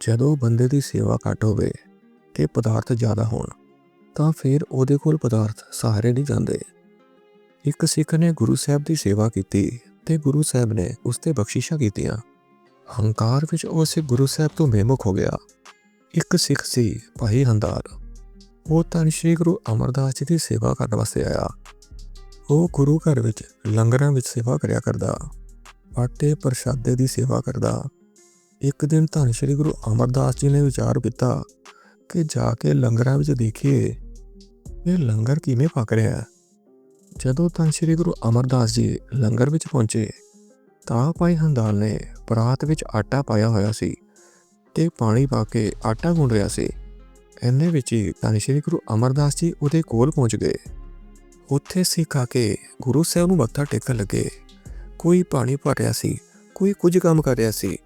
ਜਦੋਂ ਬੰਦੇ ਦੀ ਸੇਵਾ ਘੱਟ ਹੋਵੇ ਤੇ ਪਦਾਰਥ ਜ਼ਿਆਦਾ ਹੋਣ, ਤਾਂ ਫਿਰ ਉਹਦੇ ਕੋਲ ਪਦਾਰਥ ਸਹਾਰੇ ਨਹੀਂ ਜਾਂਦੇ। ਇੱਕ ਸਿੱਖ ਨੇ ਗੁਰੂ ਸਾਹਿਬ ਦੀ ਸੇਵਾ ਕੀਤੀ ਤੇ ਗੁਰੂ ਸਾਹਿਬ ਨੇ ਉਸ ਤੇ ਬਖਸ਼ਿਸ਼ਾਂ ਕੀਤੀਆਂ। ਹੰਕਾਰ ਵਿੱਚ ਉਹ ਸਿੱਖ ਗੁਰੂ ਸਾਹਿਬ ਤੋਂ ਬੇਮੁਖ ਹੋ ਗਿਆ। ਇੱਕ ਸਿੱਖ ਸੀ ਭਾਈ ਹੰਦਾਰ। ਉਹ ਤਾਂ ਸ਼੍ਰੀ ਗੁਰੂ ਅਮਰਦਾਸ ਜੀ ਦੀ ਸੇਵਾ ਕਰਨ ਵਾਸਤੇ ਆਇਆ। ਉਹ ਗੁਰੂ ਘਰ ਵਿੱਚ ਲੰਗਰਾਂ ਵਿੱਚ ਸੇਵਾ ਕਰਿਆ ਕਰਦਾ। ਆਟੇ ਪ੍ਰਸ਼ਾਦੇ ਦੀ ਸੇਵਾ ਕਰਦਾ। ਇੱਕ ਦਿਨ ਧੰਨ ਸ਼੍ਰੀ ਗੁਰੂ ਅਮਰਦਾਸ ਜੀ ਨੇ ਵਿਚਾਰ ਕੀਤਾ ਕਿ ਜਾ ਕੇ ਲੰਗਰਾਂ ਵਿੱਚ ਦੇਖੀਏ ਇਹ ਲੰਗਰ ਕਿਵੇਂ ਪੱਕ ਰਿਹਾ। ਹੈ ਜਦੋਂ ਧੰਨ ਸ਼੍ਰੀ ਗੁਰੂ ਅਮਰਦਾਸ ਜੀ ਲੰਗਰ ਵਿੱਚ ਪਹੁੰਚੇ, ਤਾਂ ਭਾਈ ਹੰਦਾਲ ਨੇ ਪਰਾਤ ਵਿੱਚ ਆਟਾ ਪਾਇਆ ਹੋਇਆ ਸੀ ਤੇ ਪਾਣੀ ਪਾ ਕੇ ਆਟਾ ਗੁੰਨ ਰਿਹਾ ਸੀ। ਇੰਨੇ ਵਿੱਚ ਹੀ ਧੰਨ ਸ਼੍ਰੀ ਗੁਰੂ ਅਮਰਦਾਸ ਜੀ ਉਹਦੇ ਕੋਲ ਪਹੁੰਚ ਗਏ। ਉੱਥੇ ਸਿੱਖ ਆ ਕੇ ਗੁਰੂ ਸਾਹਿਬ ਨੂੰ ਮੱਥਾ ਟੇਕਣ ਲੱਗੇ। ਕੋਈ ਪਾਣੀ ਭਰ ਰਿਹਾ ਸੀ, ਕੋਈ ਕੁਝ ਕੰਮ ਕਰ ਰਿਹਾ ਸੀ।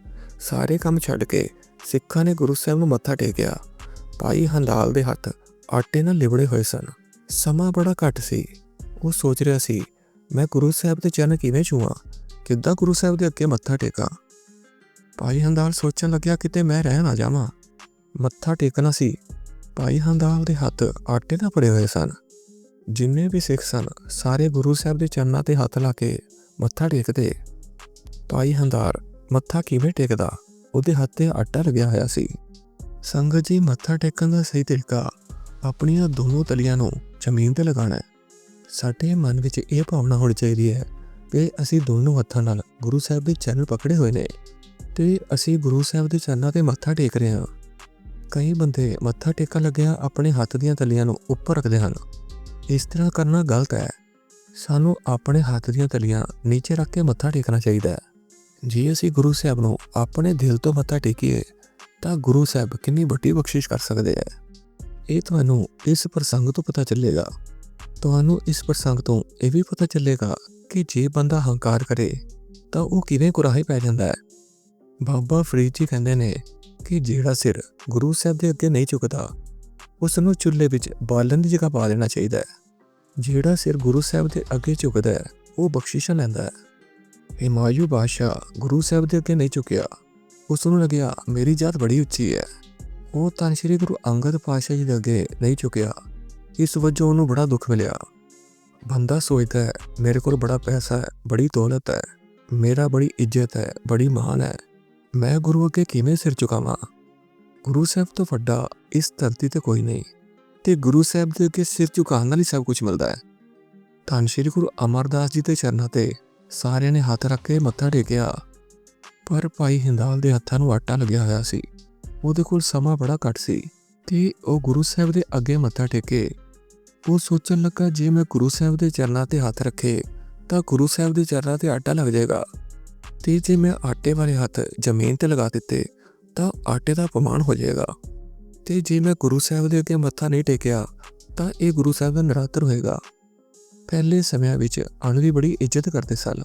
ਸਾਰੇ ਕੰਮ ਛੱਡ ਕੇ ਸਿੱਖਾਂ ਨੇ ਗੁਰੂ ਸਾਹਿਬ ਨੂੰ ਮੱਥਾ ਟੇਕਿਆ। ਭਾਈ ਹੰਦਾਲ ਦੇ ਹੱਥ ਆਟੇ ਨਾਲ ਲਿਬੜੇ ਹੋਏ ਸਨ। ਸਮਾਂ ਬੜਾ ਘੱਟ ਸੀ। ਉਹ ਸੋਚ ਰਿਹਾ ਸੀ, ਮੈਂ ਗੁਰੂ ਸਾਹਿਬ ਦੇ ਚਰਨ ਕਿਵੇਂ ਛੂਆਂ ਕਿੱਦਾਂ ਗੁਰੂ ਸਾਹਿਬ ਦੇ ਅੱਗੇ ਮੱਥਾ ਟੇਕਾਂ? ਭਾਈ ਹੰਦਾਲ ਸੋਚਣ ਲੱਗਿਆ ਕਿਤੇ ਮੈਂ ਰਹਿ ਨਾ ਜਾਵਾਂ। ਮੱਥਾ ਟੇਕਣਾ ਸੀ। ਭਾਈ ਹੰਦਾਲ ਦੇ ਹੱਥ ਆਟੇ ਨਾਲ ਭਰੇ ਹੋਏ ਸਨ। ਜਿੰਨੇ ਵੀ ਸਿੱਖ ਸਨ, ਸਾਰੇ ਗੁਰੂ ਸਾਹਿਬ ਦੇ ਚਰਨਾਂ ਤੇ ਹੱਥ ਲਾ ਕੇ ਮੱਥਾ ਟੇਕਦੇ। ਭਾਈ ਹੰਦਾਰ ਮੱਥਾ ਕਿਵੇਂ ਟੇਕਦਾ? ਉਹਦੇ ਹੱਥ ਤੇ ਆਟਾ ਲੱਗਿਆ ਹੋਇਆ ਸੀ। ਸੰਗਤ ਜੀ, ਮੱਥਾ ਟੇਕਣ ਦਾ ਸਹੀ ਤਰੀਕਾ ਆਪਣੀਆਂ ਦੋਨੋਂ ਤਲੀਆਂ ਨੂੰ ਜ਼ਮੀਨ ਤੇ ਲਗਾਉਣਾ ਹੈ। ਸਾਡੇ ਮਨ ਵਿੱਚ ਇਹ ਭਾਵਨਾ ਹੋਣੀ ਚਾਹੀਦੀ ਹੈ ਕਿ ਅਸੀਂ ਦੋਨੋਂ ਹੱਥਾਂ ਨਾਲ ਗੁਰੂ ਸਾਹਿਬ ਦੇ ਚਰਨ ਪਕੜੇ ਹੋਏ ਨੇ ਤੇ ਅਸੀਂ ਗੁਰੂ ਸਾਹਿਬ ਦੇ ਚਰਨਾਂ ਤੇ ਮੱਥਾ ਟੇਕ ਰਹੇ ਹਾਂ। ਕਈ ਬੰਦੇ ਮੱਥਾ ਟੇਕਣ ਲੱਗਿਆ ਆਪਣੇ ਹੱਥ ਦੀਆਂ ਤਲੀਆਂ ਨੂੰ ਉੱਪਰ ਰੱਖਦੇ ਹਨ। ਇਸ ਤਰ੍ਹਾਂ ਕਰਨਾ ਗਲਤ ਹੈ। ਸਾਨੂੰ ਆਪਣੇ ਹੱਥ ਦੀਆਂ ਤਲੀਆਂ ਨੀਚੇ ਰੱਖ ਕੇ ਮੱਥਾ ਟੇਕਣਾ ਚਾਹੀਦਾ ਹੈ। ਜੇ ਅਸੀਂ ਗੁਰੂ ਸਾਹਿਬ ਨੂੰ ਆਪਣੇ ਦਿਲ ਤੋਂ ਮੱਥਾ ਟੇਕੀਏ, ਤਾਂ ਗੁਰੂ ਸਾਹਿਬ ਕਿੰਨੀ ਵੱਡੀ ਬਖਸ਼ਿਸ਼ ਕਰ ਸਕਦੇ ਹੈ ਇਹ ਤੁਹਾਨੂੰ ਇਸ ਪ੍ਰਸੰਗ ਤੋਂ ਪਤਾ ਚੱਲੇਗਾ। ਤੁਹਾਨੂੰ ਇਸ ਪ੍ਰਸੰਗ ਤੋਂ ਇਹ ਵੀ ਪਤਾ ਚੱਲੇਗਾ ਕਿ ਜੇ ਬੰਦਾ ਹੰਕਾਰ ਕਰੇ, ਤਾਂ ਉਹ ਕਿਵੇਂ ਕੁਰਾਹੀ ਪੈ ਜਾਂਦਾ ਹੈ। ਬਾਬਾ ਫਰੀਦ ਜੀ ਕਹਿੰਦੇ ਨੇ ਕਿ ਜਿਹੜਾ ਸਿਰ ਗੁਰੂ ਸਾਹਿਬ ਦੇ ਅੱਗੇ ਨਹੀਂ ਝੁਕਦਾ ਉਸ ਨੂੰ ਚੁੱਲ੍ਹੇ ਵਿੱਚ ਬਾਲਣ ਦੀ ਜਗ੍ਹਾ ਪਾ ਦੇਣਾ ਚਾਹੀਦਾ ਹੈ। ਜਿਹੜਾ ਸਿਰ ਗੁਰੂ ਸਾਹਿਬ ਦੇ ਅੱਗੇ ਝੁਕਦਾ ਹੈ, ਉਹ ਬਖਸ਼ਿਸ਼ਾਂ ਲੈਂਦਾ ਹੈ। ਹਿਮਾਯੂ ਬਾਦਸ਼ਾਹ ਗੁਰੂ ਸਾਹਿਬ ਦੇ ਅੱਗੇ ਨਹੀਂ ਝੁਕਿਆ। ਉਸ ਨੂੰ ਲੱਗਿਆ, ਮੇਰੀ ਜਾਤ ਬੜੀ ਉੱਚੀ ਹੈ। ਉਹ ਤਾਂ ਸ਼੍ਰੀ ਗੁਰੂ ਅੰਗਦ ਪਾਤਸ਼ਾਹ ਜੀ ਦੇ ਅੱਗੇ ਨਹੀਂ ਝੁਕਿਆ। ਇਸ ਵਜੋਂ ਉਹਨੂੰ ਬੜਾ ਦੁੱਖ ਮਿਲਿਆ। ਬੰਦਾ ਸੋਚਦਾ ਹੈ, ਮੇਰੇ ਕੋਲ ਬੜਾ ਪੈਸਾ ਹੈ, ਬੜੀ ਦੌਲਤ ਹੈ। ਮੇਰਾ ਬੜੀ ਇੱਜ਼ਤ ਹੈ, ਬੜੀ ਮਾਨ ਹੈ। ਮੈਂ ਗੁਰੂ ਅੱਗੇ ਕਿਵੇਂ ਸਿਰ ਝੁਕਾਵਾਂ? ਗੁਰੂ ਸਾਹਿਬ ਤੋਂ ਵੱਡਾ ਇਸ ਧਰਤੀ ਤੇ ਕੋਈ ਨਹੀਂ ਤੇ ਗੁਰੂ ਸਾਹਿਬ ਦੇ ਅੱਗੇ ਸਿਰ ਝੁਕਾਉਣ ਨਾਲ ਹੀ ਸਭ ਕੁਝ ਮਿਲਦਾ ਹੈ। ਧੰਨ ਸ਼੍ਰੀ ਗੁਰੂ ਅਮਰਦਾਸ ਜੀ ਦੇ ਚਰਨਾਂ ਤੇ ਸਾਰਿਆਂ ਨੇ ਹੱਥ ਰੱਖ ਕੇ ਮੱਥਾ ਟੇਕਿਆ। ਪਰ ਭਾਈ ਹਿੰਦਾਲ ਦੇ ਹੱਥਾਂ ਨੂੰ ਆਟਾ ਲੱਗਿਆ ਹੋਇਆ ਸੀ। ਉਹਦੇ ਕੋਲ ਸਮਾਂ ਬੜਾ ਘੱਟ ਸੀ ਤੇ ਉਹ ਗੁਰੂ ਸਾਹਿਬ ਦੇ ਅੱਗੇ ਮੱਥਾ ਟੇਕੇ। ਉਹ ਸੋਚਣ ਲੱਗਾ, ਜੇ ਮੈਂ ਗੁਰੂ ਸਾਹਿਬ ਦੇ ਚਰਨਾਂ ਤੇ ਹੱਥ ਰੱਖੇ, ਤਾਂ ਗੁਰੂ ਸਾਹਿਬ ਦੇ ਚਰਨਾਂ ਤੇ ਆਟਾ ਲੱਗ ਜਾਏਗਾ। ਤੇ ਜੇ ਮੈਂ ਆਟੇ ਵਾਲੇ ਹੱਥ ਜ਼ਮੀਨ ਤੇ ਲਗਾ ਦਿੱਤੇ, ਤਾਂ ਆਟੇ ਦਾ ਅਪਮਾਨ ਹੋ ਜਾਏਗਾ। ਤੇ ਜੇ ਮੈਂ ਗੁਰੂ ਸਾਹਿਬ ਦੇ ਅੱਗੇ ਮੱਥਾ ਨਹੀਂ ਟੇਕਿਆ, ਤਾਂ ਇਹ ਗੁਰੂ ਸਾਹਿਬ ਦਾ ਨਰਾਦਰ ਹੋਏਗਾ। ਪਹਿਲੇ ਸਮਿਆਂ ਵਿੱਚ ਅਣ ਦੀ ਬੜੀ ਇੱਜ਼ਤ ਕਰਦੇ ਸਨ।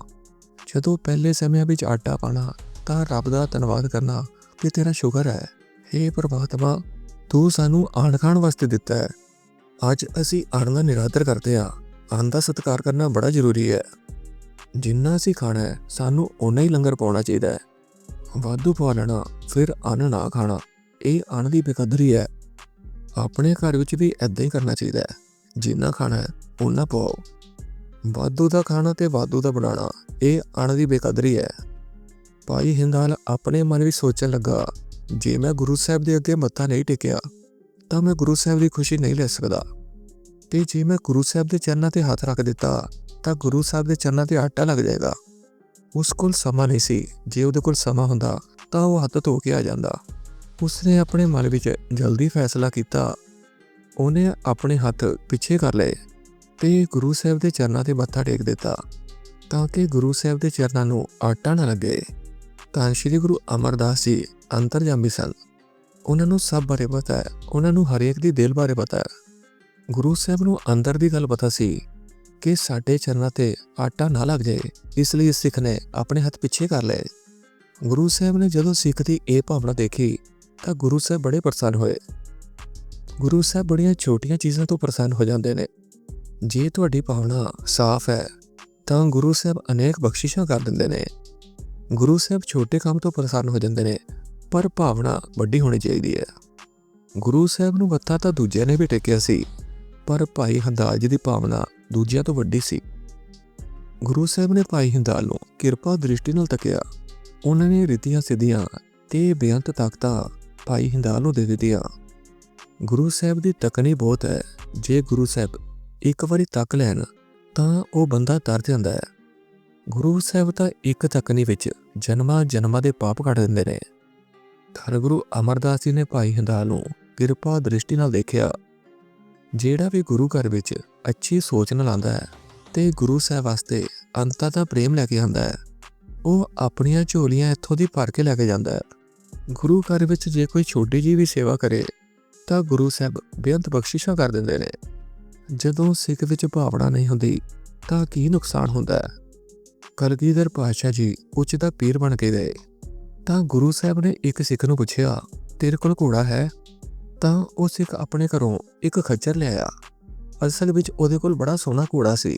ਜਦੋਂ ਪਹਿਲੇ ਸਮਿਆਂ ਵਿੱਚ ਆਟਾ ਪਾਣਾ ਤਾਂ ਰੱਬ ਦਾ ਧੰਨਵਾਦ ਕਰਨਾ ਕਿ ਤੇਰਾ ਸ਼ੁਕਰ ਹੈ। हे ਪ੍ਰਮਾਤਮਾ, ਤੂੰ ਸਾਨੂੰ ਆਣ ਖਾਣ ਵਾਸਤੇ ਦਿੱਤਾ ਹੈ। ਅੱਜ ਅਸੀਂ ਅਣ ਦਾ ਨਿਰਾਦਰ ਕਰਦੇ ਹਾਂ। ਅਣ ਦਾ ਸਤਿਕਾਰ ਕਰਨਾ ਬੜਾ ਜ਼ਰੂਰੀ ਹੈ। ਜਿੰਨਾ ਅਸੀਂ ਖਾਣਾ ਹੈ, ਸਾਨੂੰ ਓਨਾ ਹੀ ਲੰਗਰ ਪਾਉਣਾ ਚਾਹੀਦਾ ਹੈ। ਵਾਧੂ ਪਾ ਲੈਣਾ, ਫਿਰ ਅੰਨ ਨਾ ਖਾਣਾ, ਇਹ ਅੰਨ ਦੀ ਬੇਕਦਰੀ ਹੈ। ਆਪਣੇ ਘਰ ਵਿੱਚ ਵੀ ਐਦਾਂ ਹੀ ਕਰਨਾ ਚਾਹੀਦਾ ਹੈ। ਜਿੰਨਾ ਖਾਣਾ ਹੈ, ਓਨਾ ਪਾਓ ਵਾਧੂ ਦਾ ਖਾਣਾ ਤੇ ਵਾਧੂ ਦਾ ਬਣਾਉਣਾ, ਇਹ ਅਣ ਦੀ ਬੇਕਦਰੀ ਹੈ। ਭਾਈ ਹਿੰਦਾਲ ਆਪਣੇ ਮਨ ਵਿੱਚ ਸੋਚਣ ਲੱਗਾ, ਜੇ ਮੈਂ ਗੁਰੂ ਸਾਹਿਬ ਦੇ ਅੱਗੇ ਮੱਥਾ ਨਹੀਂ ਟੇਕਿਆ, ਤਾਂ ਮੈਂ ਗੁਰੂ ਸਾਹਿਬ ਦੀ ਖੁਸ਼ੀ ਨਹੀਂ ਲੈ ਸਕਦਾ। ਤੇ ਜੇ ਮੈਂ ਗੁਰੂ ਸਾਹਿਬ ਦੇ ਚਰਨਾਂ ਤੇ ਹੱਥ ਰੱਖ ਦਿੱਤਾ, ਤਾਂ ਗੁਰੂ ਸਾਹਿਬ ਦੇ ਚਰਨਾਂ ਤੇ ਆਟਾ ਲੱਗ ਜਾਏਗਾ। ਉਸ ਕੋਲ ਸਮਾਂ ਨਹੀਂ ਸੀ। ਜੇ ਉਹਦੇ ਕੋਲ ਸਮਾਂ ਹੁੰਦਾ, ਤਾਂ ਉਹ ਹੱਥ ਧੋ ਕੇ ਆ ਜਾਂਦਾ। ਉਸਨੇ ਆਪਣੇ ਮਨ ਵਿੱਚ ਜਲਦੀ ਫੈਸਲਾ ਕੀਤਾ ਉਹਨੇ ਆਪਣੇ ਹੱਥ ਪਿੱਛੇ ਕਰ ਲਏ ਤੇ ਗੁਰੂ ਸਾਹਿਬ ਦੇ ਚਰਨਾਂ ਤੇ ਮੱਥਾ ਟੇਕ ਦਿੱਤਾ ਤਾਂ ਕਿ ਗੁਰੂ ਸਾਹਿਬ ਦੇ ਚਰਨਾਂ ਨੂੰ ਆਟਾ ਨਾ ਲੱਗੇ। ਤਾਂ ਸ਼੍ਰੀ ਗੁਰੂ ਅਮਰਦਾਸ ਜੀ ਅੰਤਰਜਾਮੀ ਸਨ। ਉਹਨਾਂ ਨੂੰ ਸਭ ਬਾਰੇ ਪਤਾ ਹੈ। ਉਹਨਾਂ ਨੂੰ ਹਰੇਕ ਦੀ ਦਿਲ ਬਾਰੇ ਪਤਾ ਹੈ। ਗੁਰੂ ਸਾਹਿਬ ਨੂੰ ਅੰਦਰ ਦੀ ਗੱਲ ਪਤਾ ਸੀ ਕਿ ਸਾਡੇ ਚਰਨਾਂ ਤੇ ਆਟਾ ਨਾ ਲੱਗ ਜਾਏ, ਇਸ ਲਈ ਸਿੱਖ ਨੇ ਆਪਣੇ ਹੱਥ ਪਿੱਛੇ ਕਰ ਲਏ। ਗੁਰੂ ਸਾਹਿਬ ਨੇ ਜਦੋਂ ਸਿੱਖ ਦੀ ਇਹ ਭਾਵਨਾ ਦੇਖੀ ਤਾਂ ਗੁਰੂ ਸਾਹਿਬ ਬੜੇ ਪ੍ਰਸੰਨ ਹੋਏ। ਗੁਰੂ ਸਾਹਿਬ ਬੜੀਆਂ ਛੋਟੀਆਂ ਚੀਜ਼ਾਂ ਤੋਂ ਪ੍ਰਸੰਨ ਹੋ ਜਾਂਦੇ ਨੇ। ਜੇ ਤੁਹਾਡੀ ਭਾਵਨਾ ਸਾਫ਼ ਹੈ, ਤਾਂ ਗੁਰੂ ਸਾਹਿਬ ਅਨੇਕ ਬਖਸ਼ਿਸ਼ਾਂ ਕਰ ਦਿੰਦੇ ਨੇ। ਗੁਰੂ ਸਾਹਿਬ ਛੋਟੇ ਕੰਮ ਤੋਂ ਪ੍ਰਸੰਨ ਹੋ ਜਾਂਦੇ ਨੇ, ਪਰ ਭਾਵਨਾ ਵੱਡੀ ਹੋਣੀ ਚਾਹੀਦੀ ਹੈ। ਗੁਰੂ ਸਾਹਿਬ ਨੂੰ ਮੱਥਾ ਤਾਂ ਦੂਜਿਆਂ ਨੇ ਵੀ ਟੇਕਿਆ ਸੀ, ਪਰ ਭਾਈ ਹੰਦਾਲ ਜੀ ਦੀ ਭਾਵਨਾ ਦੂਜਿਆਂ ਤੋਂ ਵੱਡੀ ਸੀ। ਗੁਰੂ ਸਾਹਿਬ ਨੇ ਭਾਈ ਹਿੰਦਾਲ ਨੂੰ ਕਿਰਪਾ ਦ੍ਰਿਸ਼ਟੀ ਨਾਲ ਤੱਕਿਆ। ਉਹਨਾਂ ਨੇ ਰਿਤੀਆਂ ਸਿੱਧੀਆਂ ਤੇ ਬੇਅੰਤ ਤਾਕਤਾਂ ਭਾਈ ਹਿੰਦਾਲ ਨੂੰ ਦੇ ਦਿੱਤੀਆਂ। ਗੁਰੂ ਸਾਹਿਬ ਦੀ ਤਕਨੀ ਬਹੁਤ ਹੈ। ਜੇ ਗੁਰੂ ਸਾਹਿਬ ਇੱਕ ਵਾਰੀ ਤੱਕ ਲੈਣ, ਤਾਂ ਉਹ ਬੰਦਾ ਤਰ ਜਾਂਦਾ ਹੈ। ਗੁਰੂ ਸਾਹਿਬ ਤਾਂ ਇੱਕ ਤਕਨੀ ਵਿੱਚ ਜਨਮਾਂ ਜਨਮਾਂ ਦੇ ਪਾਪ ਕੱਢ ਦਿੰਦੇ ਨੇ। ਧੰਨ ਗੁਰੂ ਅਮਰਦਾਸ ਜੀ ਨੇ ਭਾਈ ਹੰਦਾਲ ਨੂੰ ਕਿਰਪਾ ਦ੍ਰਿਸ਼ਟੀ ਨਾਲ ਦੇਖਿਆ। ਜਿਹੜਾ ਵੀ ਗੁਰੂ ਘਰ ਵਿੱਚ ਅੱਛੀ ਸੋਚ ਨਾਲ ਆਂਦਾ ਹੈ ਤੇ ਗੁਰੂ ਸਾਹਿਬ ਵਾਸਤੇ ਅੰਤਾਂ ਦਾ ਪ੍ਰੇਮ ਲੈ ਕੇ ਆਂਦਾ ਹੈ, ਉਹ ਆਪਣੀਆਂ ਝੋਲੀਆਂ ਇੱਥੋਂ ਦੀ ਭਰ ਕੇ ਲੈ ਕੇ ਜਾਂਦਾ ਹੈ। ਗੁਰੂ ਘਰ ਵਿੱਚ ਜੇ ਕੋਈ ਛੋਟੀ ਜੀ ਵੀ ਸੇਵਾ ਕਰੇ ਤਾਂ ਗੁਰੂ ਸਾਹਿਬ ਬੇਅੰਤ ਬਖਸ਼ਿਸ਼ਾਂ ਕਰ ਦਿੰਦੇ ਨੇ। ਜਦੋਂ ਸਿੱਖ ਵਿੱਚ ਭਾਵਨਾ ਨਹੀਂ ਹੁੰਦੀ, ਤਾਂ ਕੀ ਨੁਕਸਾਨ ਹੁੰਦਾ? ਹੈ ਕਲਗੀਧਰ ਪਾਤਸ਼ਾਹ ਜੀ ਉੱਚ ਦਾ ਪੀਰ ਬਣ ਕੇ ਗਏ। ਤਾਂ ਗੁਰੂ ਸਾਹਿਬ ਨੇ ਇੱਕ ਸਿੱਖ ਨੂੰ ਪੁੱਛਿਆ, ਤੇਰੇ ਕੋਲ ਘੋੜਾ ਹੈ? ਤਾਂ ਉਹ ਸਿੱਖ ਆਪਣੇ ਘਰੋਂ ਇੱਕ ਖੱਜਰ ਲਿਆਇਆ। ਅਸਲ ਵਿੱਚ ਉਹਦੇ ਕੋਲ ਬੜਾ ਸੋਹਣਾ ਘੋੜਾ ਸੀ,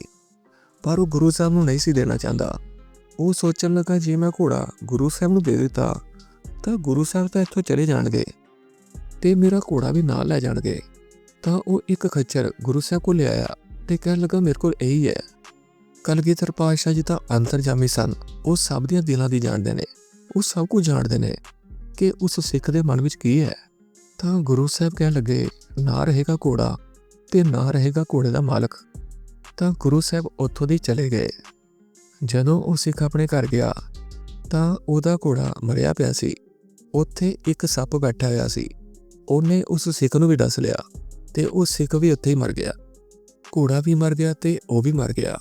ਪਰ ਉਹ ਗੁਰੂ ਸਾਹਿਬ ਨੂੰ ਨਹੀਂ ਸੀ ਦੇਣਾ ਚਾਹੁੰਦਾ। ਉਹ ਸੋਚਣ ਲੱਗਾ, ਜੇ ਮੈਂ ਘੋੜਾ ਗੁਰੂ ਸਾਹਿਬ ਨੂੰ ਦੇ ਦਿੱਤਾ, ਤਾਂ ਗੁਰੂ ਸਾਹਿਬ ਤਾਂ ਇੱਥੋਂ ਚਲੇ ਜਾਣਗੇ। ਤੇ ਮੇਰਾ ਘੋੜਾ ਵੀ ਨਾਲ ਲੈ ਜਾਣਗੇ। ਤਾਂ ਉਹ ਇੱਕ ਖੱਚਰ ਗੁਰੂ ਸਾਹਿਬ ਕੋਲ ਲਿਆਇਆ ਤੇ ਕਹਿਣ ਲੱਗਾ, ਮੇਰੇ ਕੋਲ ਇਹੀ ਹੈ। ਕਲਗੀਧਰ ਪਾਤਸ਼ਾਹ ਜੀ ਤਾਂ ਅੰਤਰਜਾਮੀ ਸਨ। ਉਹ ਸਭ ਦੀਆਂ ਦਿਲਾਂ ਦੀ ਜਾਣਦੇ ਨੇ। ਉਹ ਸਭ ਕੁਝ ਜਾਣਦੇ ਨੇ ਕਿ ਉਸ ਸਿੱਖ ਦੇ ਮਨ ਵਿੱਚ ਕੀ ਹੈ। ਤਾਂ ਗੁਰੂ ਸਾਹਿਬ ਕਹਿਣ ਲੱਗੇ, ਨਾ ਰਹੇਗਾ ਘੋੜਾ ਤੇ ਨਾ ਰਹੇਗਾ ਘੋੜੇ ਦਾ ਮਾਲਕ। ਤਾਂ ਗੁਰੂ ਸਾਹਿਬ ਉੱਥੋਂ ਦੀ ਚਲੇ ਗਏ। ਜਦੋਂ ਉਹ ਸਿੱਖ ਆਪਣੇ ਘਰ ਗਿਆ, ਤਾਂ ਉਹਦਾ ਘੋੜਾ ਮਰਿਆ ਪਿਆ ਸੀ। ਉੱਥੇ ਇੱਕ ਸੱਪ ਬੈਠਾ ਹੋਇਆ ਸੀ। ਉਹਨੇ ਉਸ ਸਿੱਖ ਨੂੰ ਵੀ ਡਸ ਲਿਆ ਤੇ ਉਹ ਸਿੱਖ ਵੀ ਉੱਥੇ ਹੀ ਮਰ ਗਿਆ। ਘੋੜਾ ਵੀ ਮਰ ਗਿਆ ਤੇ ਉਹ ਵੀ ਮਰ ਗਿਆ।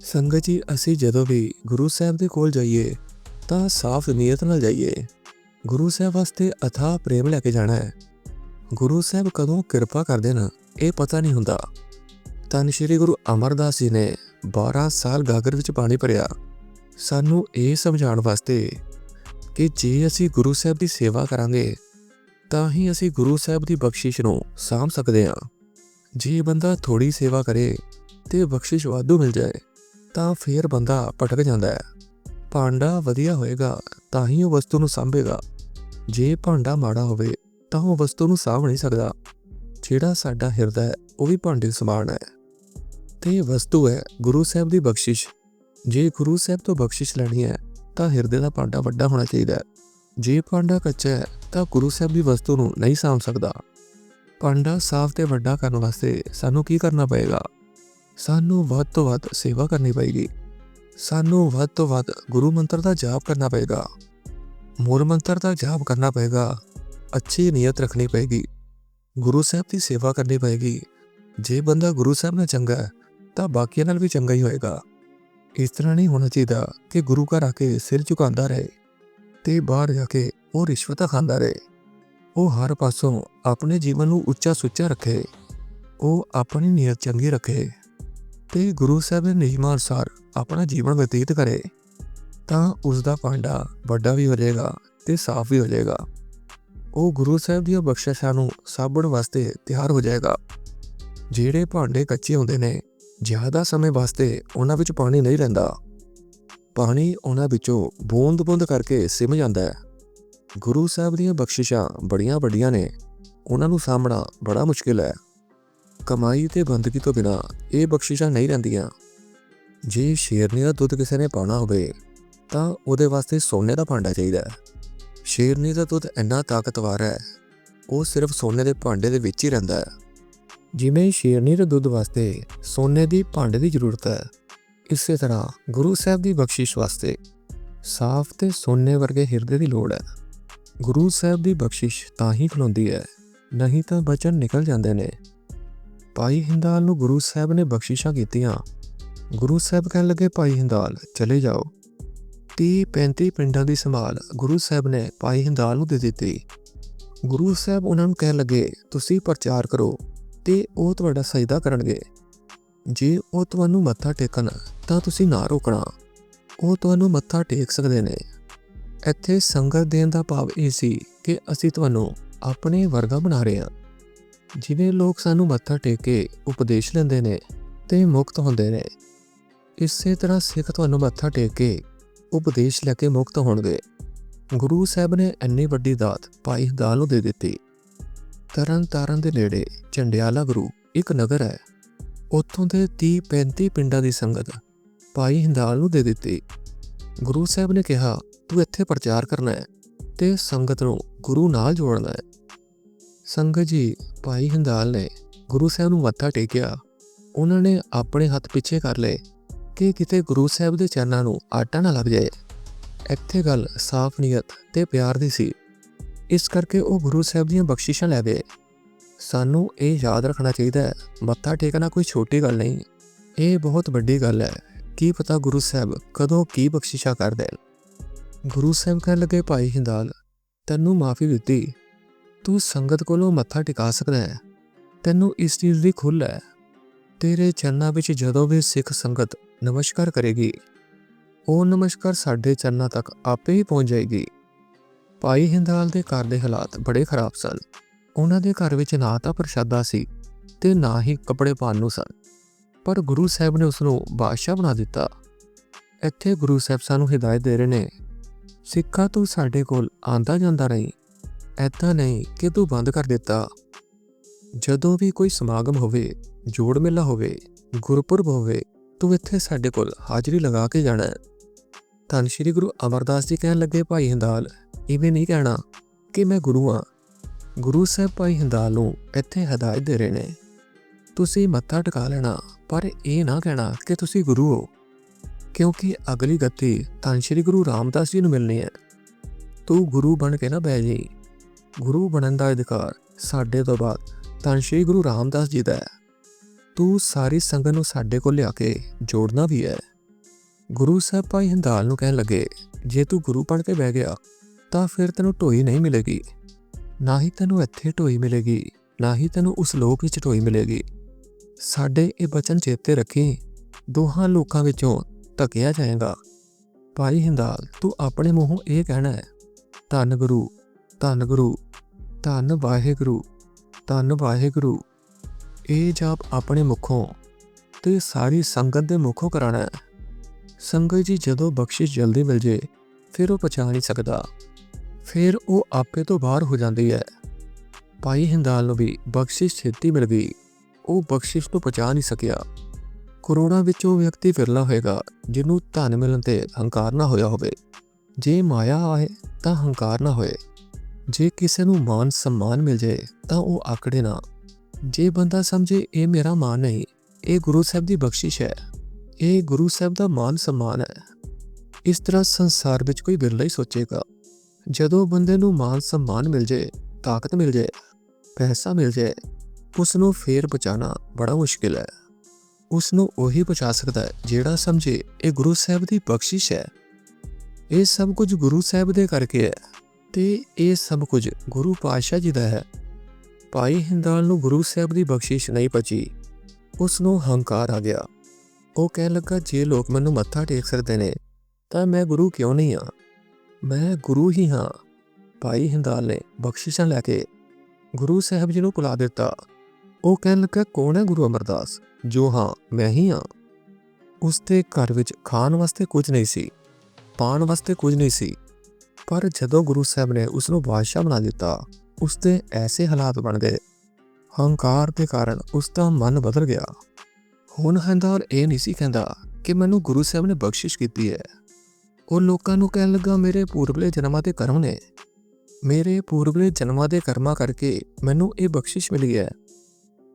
ਸੰਗਤ ਜੀ, ਅਸੀਂ ਜਦੋਂ ਵੀ ਗੁਰੂ ਸਾਹਿਬ ਦੇ ਕੋਲ ਜਾਈਏ, ਤਾਂ ਸਾਫ਼ ਨੀਅਤ ਨਾਲ ਜਾਈਏ। ਗੁਰੂ ਸਾਹਿਬ ਵਾਸਤੇ ਅਥਾਹ ਪ੍ਰੇਮ ਲੈ ਕੇ ਜਾਣਾ ਹੈ। ਗੁਰੂ ਸਾਹਿਬ ਕਦੋਂ ਕਿਰਪਾ ਕਰਦੇ ਨਾ, ਇਹ ਪਤਾ ਨਹੀਂ ਹੁੰਦਾ। ਤਾਂ ਸ਼੍ਰੀ ਗੁਰੂ ਅਮਰਦਾਸ ਜੀ ਨੇ 12 ਸਾਲ ਗਾਗਰ ਵਿੱਚ ਪਾਣੀ ਭਰਿਆ। ਸਾਨੂੰ ਇਹ ਸਮਝਾਉਣ ਵਾਸਤੇ ਕਿ ਜੇ ਅਸੀਂ ਗੁਰੂ ਸਾਹਿਬ ਦੀ ਸੇਵਾ ਕਰਾਂਗੇ ਤਾਂ ਹੀ ਅਸੀਂ ਗੁਰੂ ਸਾਹਿਬ ਦੀ ਬਖਸ਼ਿਸ਼ ਨੂੰ ਸਾਂਭ ਸਕਦੇ ਹਾਂ। ਜੇ ਬੰਦਾ ਥੋੜੀ ਸੇਵਾ ਕਰੇ ਤੇ ਬਖਸ਼ਿਸ਼ ਵਾਧੂ ਮਿਲ ਜਾਏ, ਤਾਂ ਫੇਰ ਬੰਦਾ ਭਟਕ ਜਾਂਦਾ ਹੈ। ਭਾਂਡਾ ਵਧੀਆ ਹੋਏਗਾ ਤਾਂ ਹੀ ਉਹ ਵਸਤੂ ਨੂੰ ਸਾਂਭੇਗਾ। ਜੇ ਭਾਂਡਾ ਮਾੜਾ ਹੋਵੇ ਤਾਂ ਉਹ ਵਸਤੂ ਨੂੰ ਸਾਂਭ ਨਹੀਂ ਸਕਦਾ। ਜਿਹੜਾ ਸਾਡਾ ਹਿਰਦਾ ਹੈ, ਉਹ ਵੀ ਭਾਂਡੇ ਸਮਾਨ ਹੈ। ਤੇ ਵਸਤੂ ਹੈ ਗੁਰੂ ਸਾਹਿਬ ਦੀ ਬਖਸ਼ਿਸ਼। ਜੇ ਗੁਰੂ ਸਾਹਿਬ ਤੋਂ ਬਖਸ਼ਿਸ਼ ਲੈਣੀ ਹੈ, ਤਾਂ ਹਿਰਦੇ ਦਾ ਭਾਂਡਾ ਵੱਡਾ ਹੋਣਾ ਚਾਹੀਦਾ ਹੈ। ਜੇ ਭਾਂਡਾ ਕੱਚਾ ਹੈ, ਤਾਂ ਗੁਰੂ ਸਾਹਿਬ ਦੀ ਵਸਤੂ ਨੂੰ ਨਹੀਂ ਸਾਂਭ ਸਕਦਾ। ਭਾਂਡਾ ਸਾਫ਼ ਤੇ ਵੱਡਾ ਕਰਨ ਵਾਸਤੇ ਸਾਨੂੰ ਕੀ ਕਰਨਾ ਪਏਗਾ? ਸਾਨੂੰ ਵੱਧ ਤੋਂ ਵੱਧ ਸੇਵਾ ਕਰਨੀ ਪਏਗੀ। ਸਾਨੂੰ ਵੱਧ ਤੋਂ ਵੱਧ ਗੁਰੂ ਮੰਤਰ ਦਾ ਜਾਪ ਕਰਨਾ ਪਏਗਾ। ਮੂਲ ਮੰਤਰ ਦਾ ਜਾਪ ਕਰਨਾ ਪਏਗਾ। ਅੱਛੀ ਨੀਅਤ ਰੱਖਣੀ ਪਏਗੀ। ਗੁਰੂ ਸਾਹਿਬ ਦੀ ਸੇਵਾ ਕਰਨੀ ਪਏਗੀ। ਜੇ ਬੰਦਾ ਗੁਰੂ ਸਾਹਿਬ ਨਾਲ ਚੰਗਾ ਹੈ, ਤਾਂ ਬਾਕੀਆਂ ਨਾਲ ਵੀ ਚੰਗਾ ਹੀ ਹੋਏਗਾ। ਇਸ ਤਰ੍ਹਾਂ ਨਹੀਂ ਹੋਣਾ ਚਾਹੀਦਾ ਕਿ ਗੁਰੂ ਘਰ ਆ ਕੇ ਸਿਰ ਝੁਕਾਉਂਦਾ ਰਹੇ। ਤੇ ਬਾਹਰ ਜਾ ਕੇ ਉਹ ਰਿਸ਼ਵਤਾਂ ਖਾਂਦਾ ਰਹੇ। ਉਹ ਹਰ ਪਾਸੋਂ ਆਪਣੇ ਜੀਵਨ ਨੂੰ ਉੱਚਾ ਸੁੱਚਾ ਰੱਖੇ। ਉਹ ਆਪਣੀ ਨੀਅਤ ਚੰਗੀ ਰੱਖੇ ਤੇ ਗੁਰੂ ਸਾਹਿਬ ਦੇ ਨਿਯਮਾਂ ਅਨੁਸਾਰ ਆਪਣਾ ਜੀਵਨ ਬਤੀਤ ਕਰੇ। ਤਾਂ ਉਸ ਦਾ ਭਾਂਡਾ ਵੱਡਾ ਵੀ ਹੋ ਜਾਏਗਾ ਤੇ ਸਾਫ਼ ਵੀ ਹੋ ਜਾਏਗਾ। ਉਹ ਗੁਰੂ ਸਾਹਿਬ ਦੀਆਂ ਬਖਸ਼ਿਸ਼ਾਂ ਨੂੰ ਸਾਬਣ ਵਾਸਤੇ ਤਿਆਰ ਹੋ ਜਾਏਗਾ। ਜਿਹੜੇ ਭਾਂਡੇ ਕੱਚੇ ਹੁੰਦੇ ਨੇ, ਜ਼ਿਆਦਾ ਸਮੇਂ ਵਾਸਤੇ ਉਹਨਾਂ ਵਿੱਚ ਪਾਣੀ ਨਹੀਂ ਰਹਿੰਦਾ। ਪਾਣੀ ਉਹਨਾਂ ਵਿੱਚੋਂ ਬੂੰਦ-ਬੂੰਦ ਕਰਕੇ ਸਿਮ ਜਾਂਦਾ ਹੈ। ਗੁਰੂ ਸਾਹਿਬ ਦੀਆਂ ਬਖਸ਼ਿਸ਼ਾਂ ਬੜੀਆਂ ਵੱਡੀਆਂ ਨੇ। ਉਹਨਾਂ ਨੂੰ ਸਾਂਭਣਾ ਬੜਾ ਮੁਸ਼ਕਿਲ ਹੈ। ਕਮਾਈ ਤੇ ਬੰਦਗੀ ਤੋਂ ਬਿਨਾ ਇਹ ਬਖਸ਼ਿਸ਼ਾਂ ਨਹੀਂ ਰਹਿੰਦੀਆਂ। ਜੇ ਸ਼ੇਰਨੀ ਦਾ ਦੁੱਧ ਕਿਸੇ ਨੇ ਪਾਉਣਾ ਹੋਵੇ, ਤਾਂ ਉਹਦੇ ਵਾਸਤੇ ਸੋਨੇ ਦਾ ਭਾਂਡਾ ਚਾਹੀਦਾ ਹੈ। ਸ਼ੇਰਨੀ ਦਾ ਦੁੱਧ ਇੰਨਾ ਤਾਕਤਵਰ ਹੈ, ਉਹ ਸਿਰਫ ਸੋਨੇ ਦੇ ਭਾਂਡੇ ਦੇ ਵਿੱਚ ਹੀ ਰਹਿੰਦਾ ਹੈ। ਜਿਵੇਂ ਸ਼ੇਰਨੀ ਦੇ ਦੁੱਧ ਵਾਸਤੇ ਸੋਨੇ ਦੀ ਭਾਂਡੇ ਦੀ ਜ਼ਰੂਰਤ ਹੈ। ਇਸੇ ਤਰ੍ਹਾਂ ਗੁਰੂ ਸਾਹਿਬ ਦੀ ਬਖਸ਼ਿਸ਼ ਵਾਸਤੇ ਸਾਫ਼ ਤੇ ਸੋਨੇ ਵਰਗੇ ਹਿਰਦੇ ਦੀ ਲੋੜ ਹੈ। ਗੁਰੂ ਸਾਹਿਬ ਦੀ ਬਖਸ਼ਿਸ਼ ਤਾਂ ਹੀ ਖਲੋਂਦੀ ਹੈ, ਨਹੀਂ ਤਾਂ ਬਚਨ ਨਿਕਲ ਜਾਂਦੇ ਨੇ। ਭਾਈ ਹਿੰਦਾਲ ਨੂੰ ਗੁਰੂ ਸਾਹਿਬ ਨੇ ਬਖਸ਼ਿਸ਼ਾਂ ਕੀਤੀਆਂ। ਗੁਰੂ ਸਾਹਿਬ ਕਹਿਣ ਲੱਗੇ, ਭਾਈ ਹਿੰਦਾਲ, ਚਲੇ ਜਾਓ। 30 35 ਪਿੰਡਾਂ ਦੀ ਸੰਭਾਲ ਗੁਰੂ ਸਾਹਿਬ ਨੇ ਭਾਈ ਹਿੰਦਾਲ ਨੂੰ ਦੇ ਦਿੱਤੀ। ਗੁਰੂ ਸਾਹਿਬ ਉਹਨਾਂ ਨੂੰ ਕਹਿਣ ਲੱਗੇ, ਤੁਸੀਂ ਪ੍ਰਚਾਰ ਕਰੋ ਤੇ ਉਹ ਤੁਹਾਡਾ ਸਜਦਾ ਕਰਨਗੇ। ਜੇ ਉਹ ਤੁਹਾਨੂੰ ਮੱਥਾ ਟੇਕਣ, ਤਾਂ ਤੁਸੀਂ ਨਾ ਰੋਕਣਾ। ਉਹ ਤੁਹਾਨੂੰ ਮੱਥਾ ਟੇਕ ਸਕਦੇ ਨੇ। ਇੱਥੇ ਸੰਗਤ ਦੇਣ ਦਾ ਭਾਵ ਇਹ ਸੀ ਕਿ ਅਸੀਂ ਤੁਹਾਨੂੰ ਆਪਣੇ ਵਰਗਾ ਬਣਾ ਰਹੇ ਹਾਂ। ਜਿਵੇਂ ਲੋਕ ਸਾਨੂੰ ਮੱਥਾ ਟੇਕ ਕੇ ਉਪਦੇਸ਼ ਲੈਂਦੇ ਨੇ ਤੇ ਮੁਕਤ ਹੁੰਦੇ ਨੇ। ਇਸੇ ਤਰ੍ਹਾਂ ਸਿੱਖ ਤੁਹਾਨੂੰ ਮੱਥਾ ਟੇਕ ਕੇ ਉਪਦੇਸ਼ ਲੈ ਕੇ ਮੁਕਤ ਹੋਣਗੇ ਗੁਰੂ ਸਾਹਿਬ ਨੇ ਇੰਨੀ ਵੱਡੀ ਦਾਤ ਭਾਈ ਦਾਲ ਨੂੰ ਦੇ ਦਿੱਤੀ। ਤਰਨ ਤਾਰਨ ਦੇ ਨੇੜੇ ਚੰਡਿਆਲਾ ਗੁਰੂ ਇੱਕ ਨਗਰ ਹੈ। ਉੱਥੋਂ ਦੇ 30 35 ਪਿੰਡਾਂ ਦੀ ਸੰਗਤ ਭਾਈ ਹਿੰਦਾਲ ਨੂੰ ਦੇ ਦਿੱਤੀ। ਗੁਰੂ ਸਾਹਿਬ ਨੇ ਕਿਹਾ, ਤੂੰ ਇੱਥੇ ਪ੍ਰਚਾਰ ਕਰਨਾ ਹੈ ਤੇ ਸੰਗਤ ਨੂੰ ਗੁਰੂ ਨਾਲ ਜੋੜਨਾ ਹੈ। ਸੰਗਤ ਜੀ, ਭਾਈ ਹਿੰਦਾਲ ਨੇ ਗੁਰੂ ਸਾਹਿਬ ਨੂੰ ਮੱਥਾ ਟੇਕਿਆ। ਉਹਨਾਂ ਨੇ ਆਪਣੇ ਹੱਥ ਪਿੱਛੇ ਕਰ ਲਏ ਕਿ ਕਿਤੇ ਗੁਰੂ ਸਾਹਿਬ ਦੇ ਚਰਨਾਂ ਨੂੰ ਆਟਾ ਨਾ ਲੱਗ ਜਾਏ। ਇੱਥੇ ਗੱਲ ਸਾਫ਼ ਨੀਅਤ ਤੇ ਪਿਆਰ ਦੀ ਸੀ। ਇਸ ਕਰਕੇ ਉਹ ਗੁਰੂ ਸਾਹਿਬ ਦੀਆਂ ਬਖਸ਼ਿਸ਼ਾਂ ਲੈ ਗਏ। ਸਾਨੂੰ ਇਹ ਯਾਦ ਰੱਖਣਾ ਚਾਹੀਦਾ ਹੈ, ਮੱਥਾ ਟੇਕਣਾ ਕੋਈ ਛੋਟੀ ਗੱਲ ਨਹੀਂ। ਇਹ ਬਹੁਤ ਵੱਡੀ ਗੱਲ ਹੈ। ਕੀ ਪਤਾ ਗੁਰੂ ਸਾਹਿਬ ਕਦੋਂ ਕੀ ਬਖਸ਼ਿਸ਼ਾਂ ਕਰ ਦੇਣ। ਗੁਰੂ ਸਾਹਿਬ ਕਹਿਣ ਲੱਗੇ, ਭਾਈ ਹਿੰਦਾਲ, ਤੈਨੂੰ ਮਾਫੀ ਦਿੱਤੀ। ਤੂੰ ਸੰਗਤ ਕੋਲੋਂ ਮੱਥਾ ਟਿਕਾ ਸਕਦਾ ਹੈ। ਤੈਨੂੰ ਇਸ ਚੀਜ਼ ਦੀ ਖੁੱਲ੍ਹ ਹੈ। ਤੇਰੇ ਚਰਨਾਂ ਵਿੱਚ ਜਦੋਂ ਵੀ ਸਿੱਖ ਸੰਗਤ ਨਮਸਕਾਰ ਕਰੇਗੀ, ਉਹ ਨਮਸਕਾਰ ਸਾਡੇ ਚਰਨਾਂ ਤੱਕ ਆਪੇ ਹੀ ਪਹੁੰਚ ਜਾਏਗੀ। ਭਾਈ ਹਿੰਦਾਲ ਦੇ ਘਰ ਦੇ ਹਾਲਾਤ ਬੜੇ ਖਰਾਬ ਸਨ। ਉਹਨਾਂ ਦੇ ਘਰ ਵਿੱਚ ਨਾ ਤਾਂ ਪ੍ਰਸ਼ਾਦਾ ਸੀ ਤੇ ਨਾ ਹੀ ਕੱਪੜੇ ਪਾਉਣ ਨੂੰ ਸਨ। ਪਰ ਗੁਰੂ ਸਾਹਿਬ ਨੇ ਉਸ ਨੂੰ ਬਾਦਸ਼ਾਹ ਬਣਾ ਦਿੱਤਾ। ਇੱਥੇ ਗੁਰੂ ਸਾਹਿਬ ਸਾਨੂੰ ਹਿਦਾਇਤ ਦੇ ਰਹੇ ਨੇ, ਸਿੱਖਾ ਤੂੰ ਸਾਡੇ ਕੋਲ ਆਂਦਾ ਜਾਂਦਾ ਰਹੀ ਐਦਾਂ ਨਹੀਂ ਕਿ ਤੂੰ ਬੰਦ ਕਰ ਦਿੱਤਾ। ਜਦੋਂ ਵੀ ਕੋਈ ਸਮਾਗਮ ਹੋਵੇ, ਜੋੜ ਮੇਲਾ ਹੋਵੇ, ਗੁਰਪੁਰਬ ਹੋਵੇ, ਤੂੰ ਇੱਥੇ ਸਾਡੇ ਕੋਲ ਹਾਜ਼ਰੀ ਲਗਾ ਕੇ ਜਾਣਾ। ਹੈ ਧੰਨ ਸ਼੍ਰੀ ਗੁਰੂ ਅਮਰਦਾਸ ਜੀ ਕਹਿਣ ਲੱਗੇ, ਭਾਈ ਹਿੰਦਾਲ, ਇਵੇਂ ਨਹੀਂ ਕਹਿਣਾ ਕਿ ਮੈਂ ਗੁਰੂ ਹਾਂ। ਗੁਰੂ ਸਾਹਿਬ ਭਾਈ ਹਿੰਦਾਲ ਨੂੰ ਇੱਥੇ ਹਦਾਇਤ ਦੇ ਰਹੇ ਨੇ। ਤੁਸੀਂ ਮੱਥਾ ਟਿਕਾ ਲੈਣਾ, ਪਰ ਇਹ ਨਾ ਕਹਿਣਾ ਕਿ ਤੁਸੀਂ ਗੁਰੂ ਹੋ। ਕਿਉਂਕਿ ਅਗਲੀ ਗੱਤੀ ਧੰਨ ਸ਼੍ਰੀ ਗੁਰੂ ਰਾਮਦਾਸ ਜੀ ਨੂੰ ਮਿਲਣੀ ਹੈ। ਤੂੰ ਗੁਰੂ ਬਣ ਕੇ ਨਾ ਬਹਿ ਜਾਈ। ਗੁਰੂ ਬਣਨ ਦਾ ਅਧਿਕਾਰ ਸਾਡੇ ਤੋਂ ਬਾਅਦ ਧੰਨ ਸ਼੍ਰੀ ਗੁਰੂ ਰਾਮਦਾਸ ਜੀ ਦਾ ਹੈ। ਤੂੰ ਸਾਰੀ ਸੰਗਤ ਨੂੰ ਸਾਡੇ ਕੋਲ ਲਿਆ ਕੇ ਜੋੜਨਾ ਵੀ ਹੈ। ਗੁਰੂ ਸਾਹਿਬ ਭਾਈ ਹੰਦਾਲ ਨੂੰ ਕਹਿਣ ਲੱਗੇ, ਜੇ ਤੂੰ ਗੁਰੂ ਬਣ ਕੇ ਬਹਿ ਗਿਆ, ਤਾਂ ਫਿਰ ਤੈਨੂੰ ਢੋਈ ਨਹੀਂ ਮਿਲੇਗੀ। ਨਾ ਹੀ ਤੈਨੂੰ ਇੱਥੇ ਢੋਈ ਮਿਲੇਗੀ, ਨਾ ਹੀ ਤੈਨੂੰ ਉਸ ਲੋਕ ਵਿੱਚ ਢੋਈ ਮਿਲੇਗੀ। ਸਾਡੇ ਇਹ ਬਚਨ ਚੇਤੇ ਰੱਖੀ, ਦੋਹਾਂ ਲੋਕਾਂ ਵਿੱਚੋਂ ਧੱਕਿਆ ਜਾਏਗਾ। ਭਾਈ ਹਿੰਦਾਲ, ਤੂੰ ਆਪਣੇ ਮੂੰਹੋਂ ਇਹ ਕਹਿਣਾ ਹੈ, ਧੰਨ ਗੁਰੂ ਧੰਨ ਗੁਰੂ, ਧੰਨ ਵਾਹਿਗੁਰੂ ਧੰਨ ਵਾਹਿਗੁਰੂ, ਇਹ ਜਾਪ ਆਪਣੇ ਮੁਖੋਂ ਤੇ ਸਾਰੀ ਸੰਗਤ ਦੇ ਮੁਖੋਂ ਕਰਾਣਾ ਹੈ। ਸੰਗਤ ਜੀ ਜਦੋਂ ਬਖਸ਼ਿਸ਼ ਜਲਦੀ ਮਿਲ ਜੇ, ਫਿਰ ਉਹ ਪਛਾਣ ਨਹੀਂ ਸਕਦਾ। ਫਿਰ ਉਹ ਆਪੇ ਤੋਂ ਬਾਹਰ ਹੋ ਜਾਂਦੀ ਹੈ। ਭਾਈ ਹਿੰਦਾਲ ਨੂੰ ਵੀ ਬਖਸ਼ਿਸ਼ ਛੇਤੀ ਮਿਲ ਗਈ। ਉਹ ਬਖਸ਼ਿਸ਼ ਤੋਂ ਪਛਾਣ ਨਹੀਂ ਸਕਿਆ। ਕਰੋੜਾਂ ਵਿੱਚ ਉਹ ਵਿਅਕਤੀ ਫਿਰਲਾ ਹੋਏਗਾ, ਜਿਹਨੂੰ ਧਨ ਮਿਲਣ ਤੇ ਹੰਕਾਰ ਨਾ ਹੋਇਆ ਹੋਵੇ। ਜੇ ਮਾਇਆ ਆਏ ਤਾਂ ਹੰਕਾਰ ਨਾ ਹੋਏ। ਜੇ ਕਿਸੇ ਨੂੰ ਮਾਨ ਸਨਮਾਨ ਮਿਲ ਜਾਏ ਤਾਂ ਉਹ ਆਕੜੇ ਨਾ। ਜੇ ਬੰਦਾ ਸਮਝੇ ਇਹ ਮੇਰਾ ਮਾਨ ਨਹੀਂ, ਇਹ ਗੁਰੂ ਸਾਹਿਬ ਦੀ ਬਖਸ਼ਿਸ਼ ਹੈ। ਇਹ ਗੁਰੂ ਸਾਹਿਬ ਦਾ ਮਾਨ ਸਨਮਾਨ ਹੈ। ਇਸ ਤਰ੍ਹਾਂ ਸੰਸਾਰ ਵਿੱਚ ਕੋਈ ਬਿਰਲਾ ਹੀ ਸੋਚੇਗਾ। ਜਦੋਂ ਬੰਦੇ ਨੂੰ ਮਾਨ ਸਨਮਾਨ ਮਿਲ ਜਾਏ ਤਾਕਤ ਮਿਲ ਜਾਏ ਪੈਸਾ ਮਿਲ ਜਾਏ ਉਸ ਨੂੰ ਫੇਰ ਬਚਾਣਾ ਬੜਾ ਮੁਸ਼ਕਿਲ ਹੈ। ਉਸ ਨੂੰ ਉਹੀ ਬਚਾ ਸਕਦਾ ਹੈ ਜਿਹੜਾ ਸਮਝੇ ਇਹ ਗੁਰੂ ਸਾਹਿਬ ਦੀ ਬਖਸ਼ਿਸ਼ ਹੈ। ਇਹ ਸਭ ਕੁਝ ਗੁਰੂ ਸਾਹਿਬ ਦੇ ਕਰਕੇ ਹੈ ਤੇ ਇਹ ਸਭ ਕੁਝ ਗੁਰੂ ਪਾਤਸ਼ਾਹ ਜੀ ਦਾ ਹੈ। ਭਾਈ ਹਿੰਦਾਲ ਨੂੰ ਗੁਰੂ ਸਾਹਿਬ ਦੀ ਬਖਸ਼ਿਸ਼ ਨਹੀਂ ਬਚੀ ਉਸ ਨੂੰ ਹੰਕਾਰ ਆ ਗਿਆ। ਉਹ ਕਹਿਣ ਲੱਗਾ, ਜੇ ਲੋਕ ਮੈਨੂੰ ਮੱਥਾ ਟੇਕ ਸਕਦੇ ਨੇ, ਤਾਂ ਮੈਂ ਗੁਰੂ ਕਿਉਂ ਨਹੀਂ ਹਾਂ? ਮੈਂ ਗੁਰੂ ਹੀ ਹਾਂ। ਭਾਈ ਹਿੰਦਾਲ ਨੇ ਬਖਸ਼ਿਸ਼ਾਂ ਲੈ ਕੇ ਗੁਰੂ ਸਾਹਿਬ ਜੀ ਨੂੰ ਬੁਲਾ ਦਿੱਤਾ। ਉਹ ਕਹਿਣ ਲੱਗਾ, ਕੌਣ ਹੈ ਗੁਰੂ ਅਮਰਦਾਸ? ਜੋ ਹਾਂ, ਮੈਂ ਹੀ ਹਾਂ। ਉਸ ਦੇ ਘਰ ਵਿੱਚ ਖਾਣ ਵਾਸਤੇ ਕੁਝ ਨਹੀਂ ਸੀ, ਪਾਣ ਵਾਸਤੇ ਕੁਝ ਨਹੀਂ ਸੀ। ਪਰ ਜਦੋਂ ਗੁਰੂ ਸਾਹਿਬ ਨੇ ਉਸ ਨੂੰ ਬਾਦਸ਼ਾਹ ਬਣਾ ਦਿੱਤਾ ਉਸ ਦੇ ਐਸੇ ਹਾਲਾਤ ਬਣ ਗਏ। ਹੰਕਾਰ ਦੇ ਕਾਰਨ ਉਸ ਦਾ ਮਨ ਬਦਲ ਗਿਆ। ਹੁਣ ਹੰਦਾਰ ਇਹ ਨਹੀਂ ਸੀ ਕਹਿੰਦਾ ਕਿ ਮੈਨੂੰ ਗੁਰੂ ਸਾਹਿਬ ਨੇ ਬਖਸ਼ਿਸ਼ ਕੀਤੀ ਹੈ। ਉਹ ਲੋਕਾਂ ਨੂੰ ਕਹਿਣ ਲੱਗਾ, ਮੇਰੇ ਪੂਰਬਲੇ ਜਨਮਾਂ ਦੇ ਕਰਮ ਨੇ। ਮੇਰੇ ਪੂਰਬਲੇ ਜਨਮਾਂ ਦੇ ਕਰਮਾਂ ਕਰਕੇ ਮੈਨੂੰ ਇਹ ਬਖਸ਼ਿਸ਼ ਮਿਲੀ ਹੈ।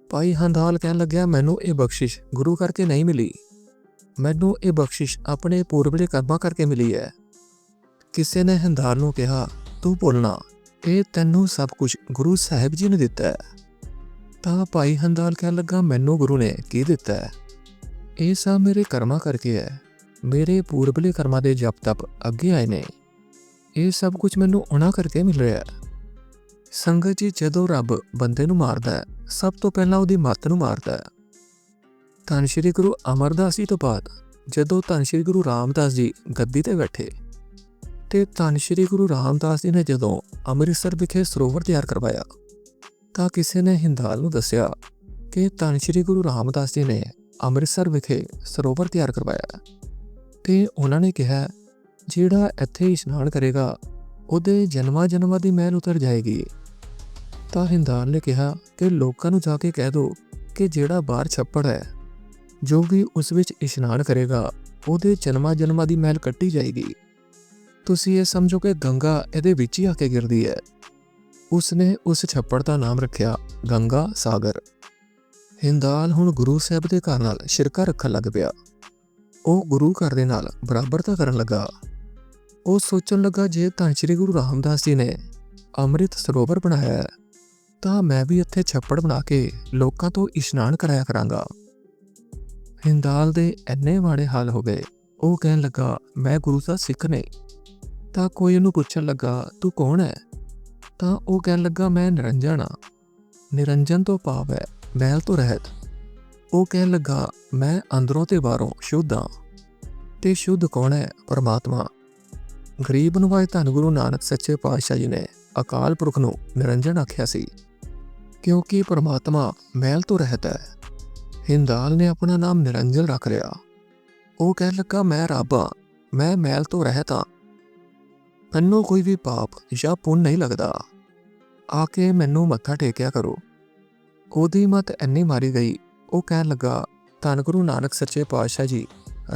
ਭਾਈ ਹੰਦਾਲ ਕਹਿਣ ਲੱਗਿਆ, ਮੈਨੂੰ ਇਹ ਬਖਸ਼ਿਸ਼ ਗੁਰੂ ਕਰਕੇ ਨਹੀਂ ਮਿਲੀ। ਮੈਨੂੰ ਇਹ ਬਖਸ਼ਿਸ਼ ਆਪਣੇ ਪੂਰਬਲੇ ਕਰਮਾਂ ਕਰਕੇ ਮਿਲੀ ਹੈ। ਕਿਸੇ ਨੇ ਹੰਦਾਲ ਨੂੰ ਕਿਹਾ, ਤੂੰ ਭੁੱਲਣਾ ਇਹ ਤੈਨੂੰ ਸਭ ਕੁਝ ਗੁਰੂ ਸਾਹਿਬ ਜੀ ਨੇ ਦਿੱਤਾ ਹੈ। ਤਾਂ ਭਾਈ ਹੰਦਾਲ ਕਹਿਣ ਲੱਗਾ, ਮੈਨੂੰ ਗੁਰੂ ਨੇ ਕੀ ਦਿੱਤਾ ਹੈ? ਇਹ ਸਭ ਮੇਰੇ ਕਰਮਾਂ ਕਰਕੇ ਹੈ। ਮੇਰੇ ਪੂਰਬਲੇ ਕਰਮਾਂ ਦੇ ਜਪ ਤਪ ਅੱਗੇ ਆਏ ਨੇ। ਇਹ ਸਭ ਕੁਝ ਮੈਨੂੰ ਉਹਨਾਂ ਕਰਕੇ ਮਿਲ ਰਿਹਾ ਹੈ। ਸੰਗਤ ਜੀ, ਜਦੋਂ ਰੱਬ ਬੰਦੇ ਨੂੰ ਮਾਰਦਾ ਹੈ, ਸਭ ਤੋਂ ਪਹਿਲਾਂ ਉਹਦੀ ਮੱਤ ਨੂੰ ਮਾਰਦਾ ਹੈ। ਧੰਨ ਸ਼੍ਰੀ ਗੁਰੂ ਅਮਰਦਾਸ ਜੀ ਤੋਂ ਬਾਅਦ ਜਦੋਂ ਧੰਨ ਸ਼੍ਰੀ ਗੁਰੂ ਰਾਮਦਾਸ ਜੀ ਗੱਦੀ ਤੇ ਬੈਠੇ ਤੇ ਧੰਨ ਸ਼੍ਰੀ ਗੁਰੂ ਰਾਮਦਾਸ ਜੀ ਨੇ ਜਦੋਂ ਅੰਮ੍ਰਿਤਸਰ ਵਿਖੇ ਸਰੋਵਰ ਤਿਆਰ ਕਰਵਾਇਆ ਤਾਂ ਕਿਸੇ ਨੇ ਹਿੰਦਾਲ ਨੂੰ ਦੱਸਿਆ ਕਿ ਧੰਨ ਸ਼੍ਰੀ ਗੁਰੂ ਰਾਮਦਾਸ ਜੀ ਨੇ ਅੰਮ੍ਰਿਤਸਰ ਵਿਖੇ ਸਰੋਵਰ ਤਿਆਰ ਕਰਵਾਇਆ। ਤੇ ਉਹਨਾਂ ਨੇ ਕਿਹਾ, ਜਿਹੜਾ ਇੱਥੇ ਇਸ਼ਨਾਨ ਕਰੇਗਾ, ਉਹਦੇ ਜਨਮਾਂ ਜਨਮਾਂ ਦੀ ਮਹਿਲ ਉਤਰ ਜਾਏਗੀ। ਤਾਂ ਹਿੰਦਾਲ ਨੇ ਕਿਹਾ ਕਿ ਲੋਕਾਂ ਨੂੰ ਜਾ ਕੇ ਕਹਿ ਦਿਓ ਕਿ ਜਿਹੜਾ ਬਾਹਰ ਛੱਪੜ ਹੈ, ਜੋ ਵੀ ਉਸ ਵਿੱਚ ਇਸ਼ਨਾਨ ਕਰੇਗਾ, ਉਹਦੇ ਜਨਮਾਂ ਜਨਮਾਂ ਦੀ ਮਹਿਲ ਕੱਟੀ ਜਾਏਗੀ। ਤੁਸੀਂ ਇਹ ਸਮਝੋ ਕਿ ਗੰਗਾ ਇਹਦੇ ਵਿੱਚ ਹੀ ਆ ਕੇ ਗਿਰਦੀ ਹੈ। ਉਸਨੇ ਉਸ ਛੱਪੜ ਦਾ ਨਾਮ ਰੱਖਿਆ, ਗੰਗਾ ਸਾਗਰ। ਹਿੰਦਾਲ ਹੁਣ ਗੁਰੂ ਸਾਹਿਬ ਦੇ ਘਰ ਨਾਲ ਸ਼ਿਰਕਾ ਰੱਖਣ ਲੱਗ ਪਿਆ। ਉਹ ਗੁਰੂ ਘਰ ਦੇ ਨਾਲ ਬਰਾਬਰਤਾ ਕਰਨ ਲੱਗਾ। ਉਹ ਸੋਚਣ ਲੱਗਾ ਜੇ ਤਾਂ ਸ੍ਰੀ ਗੁਰੂ ਰਾਮਦਾਸ ਜੀ ਨੇ ਅੰਮ੍ਰਿਤ ਸਰੋਵਰ ਬਣਾਇਆ ਤਾਂ ਮੈਂ ਵੀ ਇੱਥੇ ਛੱਪੜ ਬਣਾ ਕੇ ਲੋਕਾਂ ਤੋਂ ਇਸ਼ਨਾਨ ਕਰਾਇਆ ਕਰਾਂਗਾ। ਹਿੰਦਾਲ ਦੇ ਐਨੇ ਮਾੜੇ ਹਾਲ ਹੋ ਗਏ, ਉਹ ਕਹਿਣ ਲੱਗਾ, ਮੈਂ ਗੁਰੂ ਦਾ ਸਿੱਖ ਨਹੀਂ ਤਾਂ ਕੋਈ ਉਹਨੂੰ ਪੁੱਛਣ ਲੱਗਾ, ਤੂੰ ਕੌਣ ਹੈ? ਤਾਂ ਉਹ ਕਹਿਣ ਲੱਗਾ, ਮੈਂ ਨਿਰੰਜਨ ਹਾਂ। ਨਿਰੰਜਨ ਤੋਂ ਭਾਵ ਹੈ ਮੈਲ ਤੋਂ ਰਹਿਤ। ਉਹ ਕਹਿਣ ਲੱਗਾ, ਮੈਂ ਅੰਦਰੋਂ ਤੇ ਬਾਹਰੋਂ ਸ਼ੁੱਧ ਹਾਂ। ਤੇ ਸ਼ੁੱਧ ਕੌਣ ਹੈ? ਪਰਮਾਤਮਾ। ਗਰੀਬ ਨਿਵਾਜ ਧੰਨ ਗੁਰੂ ਨਾਨਕ ਸੱਚੇ ਪਾਤਸ਼ਾਹ ਜੀ ਨੇ ਅਕਾਲ ਪੁਰਖ ਨੂੰ ਨਿਰੰਜਨ ਆਖਿਆ ਸੀ, ਕਿਉਂਕਿ ਪਰਮਾਤਮਾ ਮੈਲ ਤੋਂ ਰਹਿਤ ਹੈ। ਹਿੰਦਾਲ ਨੇ ਆਪਣਾ ਨਾਮ ਨਿਰੰਜਨ ਰੱਖ ਲਿਆ। ਉਹ ਕਹਿਣ ਲੱਗਾ, ਮੈਂ ਰੱਬ ਹਾਂ। ਮੈਂ ਮੈਲ ਤੋਂ ਰਹਿਤ ਹਾਂ। ਮੈਨੂੰ ਕੋਈ ਵੀ ਪਾਪ ਜਾਂ ਪੁੰਨ ਨਹੀਂ ਲੱਗਦਾ। ਆ ਕੇ ਮੈਨੂੰ ਮੱਥਾ ਟੇਕਿਆ ਕਰੋ। ਉਹਦੀ ਮਤ ਇੰਨੀ ਮਾਰੀ ਗਈ ਉਹ ਕਹਿਣ ਲੱਗਾ, ਧੰਨ ਗੁਰੂ ਨਾਨਕ ਸੱਚੇ ਪਾਤਸ਼ਾਹ ਜੀ,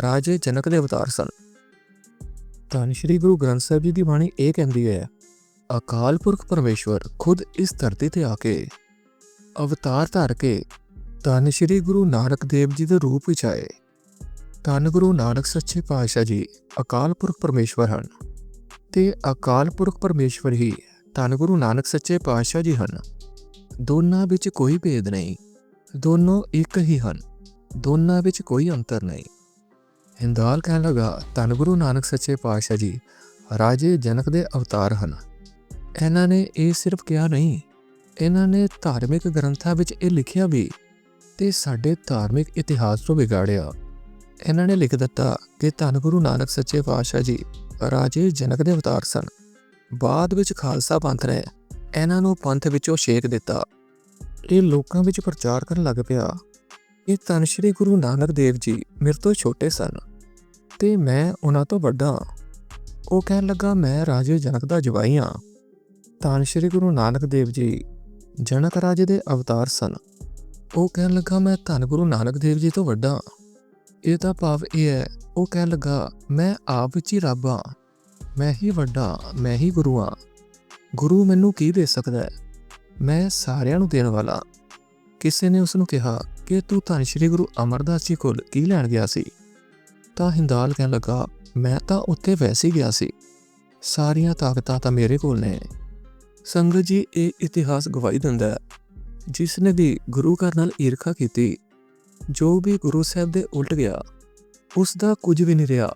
ਰਾਜੇ ਜਨਕ ਦੇ ਅਵਤਾਰ ਸਨ। ਧੰਨ ਸ਼੍ਰੀ ਗੁਰੂ ਗ੍ਰੰਥ ਸਾਹਿਬ ਜੀ ਦੀ ਬਾਣੀ ਇਹ ਕਹਿੰਦੀ ਹੈ, ਅਕਾਲ ਪੁਰਖ ਪਰਮੇਸ਼ਵਰ ਖੁਦ ਇਸ ਧਰਤੀ ਤੇ ਆ ਕੇ ਅਵਤਾਰ ਧਾਰ ਕੇ ਧੰਨ ਸ਼੍ਰੀ ਗੁਰੂ ਨਾਨਕ ਦੇਵ ਜੀ ਦੇ ਰੂਪ ਵਿੱਚ ਆਏ। ਧੰਨ ਗੁਰੂ ਨਾਨਕ ਸੱਚੇ ਪਾਤਸ਼ਾਹ ਜੀ, ਅਕਾਲ ਪੁਰਖ ਪਰਮੇਸ਼ਵਰ ਹਨ ਤੇ ਅਕਾਲ ਪੁਰਖ ਪਰਮੇਸ਼ਵਰ ਹੀ ਧੰਨ ਗੁਰੂ ਨਾਨਕ ਸੱਚੇ ਪਾਤਸ਼ਾਹ ਜੀ ਹਨ। ਦੋਨਾਂ ਵਿੱਚ ਕੋਈ ਭੇਦ ਨਹੀਂ। ਦੋਨੋਂ ਇੱਕ ਹੀ ਹਨ। ਦੋਨਾਂ ਵਿੱਚ ਕੋਈ ਅੰਤਰ ਨਹੀਂ। ਹਿੰਦਾਲ ਕਹਿਣ ਲੱਗਾ, ਧੰਨ ਗੁਰੂ ਨਾਨਕ ਸੱਚੇ ਪਾਤਸ਼ਾਹ ਜੀ, ਰਾਜੇ ਜਨਕ ਦੇ ਅਵਤਾਰ ਹਨ। ਇਹਨਾਂ ਨੇ ਇਹ ਸਿਰਫ ਕਿਹਾ ਨਹੀਂ, ਇਹਨਾਂ ਨੇ ਧਾਰਮਿਕ ਗ੍ਰੰਥਾਂ ਵਿੱਚ ਇਹ ਲਿਖਿਆ ਵੀ ਤੇ ਸਾਡੇ ਧਾਰਮਿਕ ਇਤਿਹਾਸ ਤੋਂ ਵਿਗਾੜਿਆ। ਇਹਨਾਂ ਨੇ ਲਿਖ ਦਿੱਤਾ ਕਿ ਧੰਨ ਗੁਰੂ ਨਾਨਕ ਸੱਚੇ ਪਾਤਸ਼ਾਹ ਜੀ, ਰਾਜੇ ਜਨਕ ਦੇ ਅਵਤਾਰ ਸਨ। ਬਾਅਦ ਵਿੱਚ ਖਾਲਸਾ ਪੰਥ ਨੇ ਇਹਨਾਂ ਨੂੰ ਪੰਥ ਵਿੱਚੋਂ ਛੇਕ ਦਿੱਤਾ। ਇਹ ਲੋਕਾਂ ਵਿੱਚ ਪ੍ਰਚਾਰ ਕਰਨ ਲੱਗ ਪਿਆ। ਇਹ ਧੰਨ ਸ਼੍ਰੀ ਗੁਰੂ ਨਾਨਕ ਦੇਵ ਜੀ ਮੇਰੇ ਤੋਂ ਛੋਟੇ ਸਨ ਤੇ ਮੈਂ ਉਹਨਾਂ ਤੋਂ ਵੱਡਾ ਹਾਂ। ਉਹ ਕਹਿਣ ਲੱਗਾ, ਮੈਂ ਰਾਜੇ ਜਨਕ ਦਾ ਜਵਾਈ ਹਾਂ। ਧੰਨ ਸ਼੍ਰੀ ਗੁਰੂ ਨਾਨਕ ਦੇਵ ਜੀ ਜਨਕ ਰਾਜੇ ਦੇ ਅਵਤਾਰ ਸਨ। ਉਹ ਕਹਿਣ ਲੱਗਾ, ਮੈਂ ਧੰਨ ਗੁਰੂ ਨਾਨਕ ਦੇਵ ਜੀ ਤੋਂ ਵੱਡਾ ਹਾਂ। ਇਹਦਾ ਭਾਵ ਇਹ ਹੈ, ਉਹ ਕਹਿਣ ਲੱਗਾ, ਮੈਂ ਆਪ ਵਿੱਚ ਹੀ ਰੱਬ ਹਾਂ। ਮੈਂ ਹੀ ਵੱਡਾ ਮੈਂ ਹੀ ਗੁਰੂ ਹਾਂ। ਗੁਰੂ ਮੈਨੂੰ ਕੀ ਦੇ ਸਕਦਾ ਹੈ? ਮੈਂ ਸਾਰਿਆਂ ਨੂੰ ਦੇਣ ਵਾਲਾ। ਕਿਸੇ ਨੇ ਉਸ ਨੂੰ ਕਿਹਾ ਕਿ ਤੂੰ ਧੰਨ ਸ਼੍ਰੀ ਗੁਰੂ ਅਮਰਦਾਸ ਜੀ ਕੋਲ ਕੀ ਲੈਣ ਗਿਆ ਸੀ? ਤਾਂ ਹਿੰਦਾਲ ਕਹਿਣ ਲੱਗਾ, ਮੈਂ ਤਾਂ ਉੱਥੇ ਵੈਸੇ ਹੀ ਗਿਆ ਸੀ। ਸਾਰੀਆਂ ਤਾਕਤਾਂ ਤਾਂ ਮੇਰੇ ਕੋਲ ਨੇ। ਸੰਗਤ ਜੀ, ਇਹ ਇਤਿਹਾਸ ਗਵਾਹੀ ਦਿੰਦਾ ਹੈ। ਜਿਸ ਨੇ ਵੀ ਗੁਰੂ ਘਰ ਨਾਲ ਈਰਖਾ ਕੀਤੀ, ਜੋ ਵੀ ਗੁਰੂ ਸਾਹਿਬ ਦੇ ਉਲਟ ਗਿਆ ਉਸ ਦਾ ਕੁਝ ਵੀ ਨਹੀਂ ਰਿਹਾ।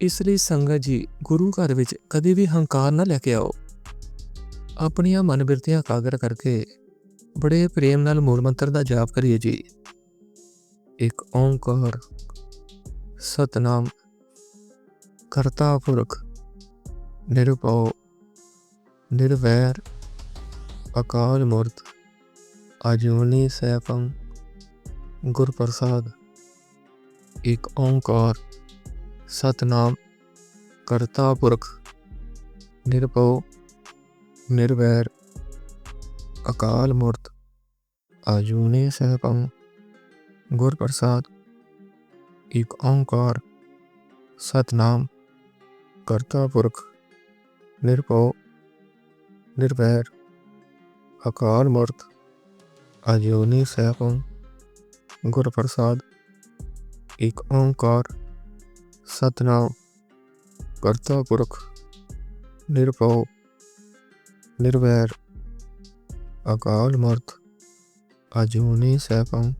ਇਸ ਲਈ ਸੰਗਤ ਜੀ, ਗੁਰੂ ਘਰ ਵਿੱਚ ਕਦੇ ਵੀ ਹੰਕਾਰ ਨਾ ਲੈ ਕੇ ਆਓ। ਆਪਣੀਆਂ ਮਨ ਬਿਰਤੀਆਂ ਕਾਗਰ ਕਰਕੇ ਬੜੇ ਪ੍ਰੇਮ ਨਾਲ ਮੂਲ ਮੰਤਰ ਦਾ ਜਾਪ ਕਰੀਏ ਜੀ। ਇੱਕ ਓੰਕਾਰ, ਸਤਨਾਮ, ਕਰਤਾ ਪੁਰਖ, ਨਿਰਭਉ, ਨਿਰਵੈਰ, ਅਕਾਲ ਮੂਰਤ, ਅਜੂਨੀ ਸੈਭੰ ਗੁਰ ਪ੍ਰਸਾਦ ਇੱਕ ਓੰਕਾਰ, ਸਤਨਾਮ, ਕਰਤਾ ਪੁਰਖ, ਨਿਰਭਉ ਨਿਰਵੈਰ ਅਕਾਲ ਮੂਰਤ ਅਜੂਨੀ ਸੈਭੰ ਗੁਰ ਪ੍ਰਸਾਦ ਇੱਕ ਓੰਕਾਰ ਸਤਨਾਮ ਕਰਤਾ ਪੁਰਖ ਨਿਰਭਉ ਨਿਰਵੈਰ ਅਕਾਲ ਮੂਰਤ ਅਜੂਨੀ ਸੈਭੰ ਗੁਰ ਪ੍ਰਸਾਦ ਇੱਕ ਓੰਕਾਰ ਸਤਨਾਮ ਕਰਤਾ ਪੁਰਖ ਨਿਰਭਉ ਨਿਰਵੈਰ ਅਕਾਲ ਮੂਰਤ ਅਜੂਨੀ ਸੈਭੰ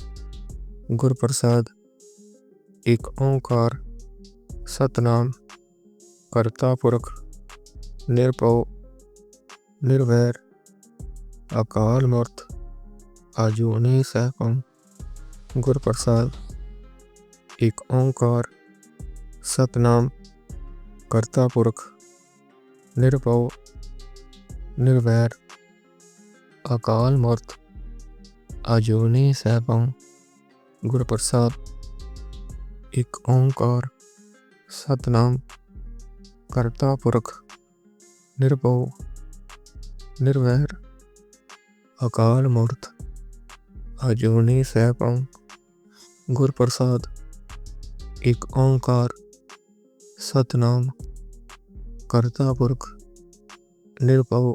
ਗੁਰ ਪ੍ਰਸਾਦ ਇੱਕ ਓੰਕਾਰ ਸਤਨਾਮ ਕਰਤਾ ਪੁਰਖ ਨਿਰਭਉ ਨਿਰਵੈਰ ਅਕਾਲ ਮੂਰਤ ਅਜੂਨੀ ਸੈਭੰ ਗੁਰ ਪ੍ਰਸਾਦ ਇੱਕ ਓੰਕਾਰ ਸਤਨਾਮ ਕਰਤਾ ਪੁਰਖ ਨਿਰਭਉ ਨਿਰਵੈਰ ਅਕਾਲ ਮੂਰਤ ਅਜੂਨੀ ਸੈਭੰ ਗੁਰ ਪ੍ਰਸਾਦ ਇੱਕ ਓੰਕਾਰ ਸਤਨਾਮ ਕਰਤਾ ਪੁਰਖ ਨਿਰਭਉ ਨਿਰਵੈਰ ਅਕਾਲ ਮੂਰਤ ਅਜੂਨੀ ਸੈਭੰ ਗੁਰ ਪ੍ਰਸਾਦ ਇੱਕ ਓੰਕਾਰ ਸਤਨਾਮ ਕਰਤਾ ਪੁਰਖ ਨਿਰਭਉ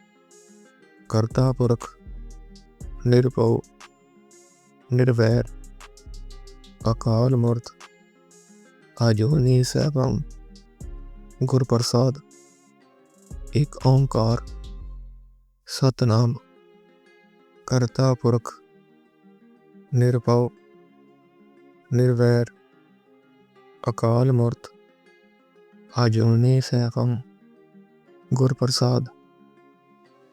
ਕਰਤਾ ਪੁਰਖ, ਨਿਰਭਉ, ਨਿਰਵੈਰ, ਅਕਾਲ ਮੂਰਤ ਅਜੂਨੀ ਸੈਭੰ ਗੁਰ ਪ੍ਰਸਾਦ ਇੱਕ ਓੰਕਾਰ, ਸਤਨਾਮ, ਕਰਤਾ ਪੁਰਖ, ਨਿਰਭਉ, ਨਿਰਵੈਰ, ਅਕਾਲ ਮੂਰਤ ਅਜੂਨੀ ਸੈਭੰ ਗੁਰ ਪ੍ਰਸਾਦ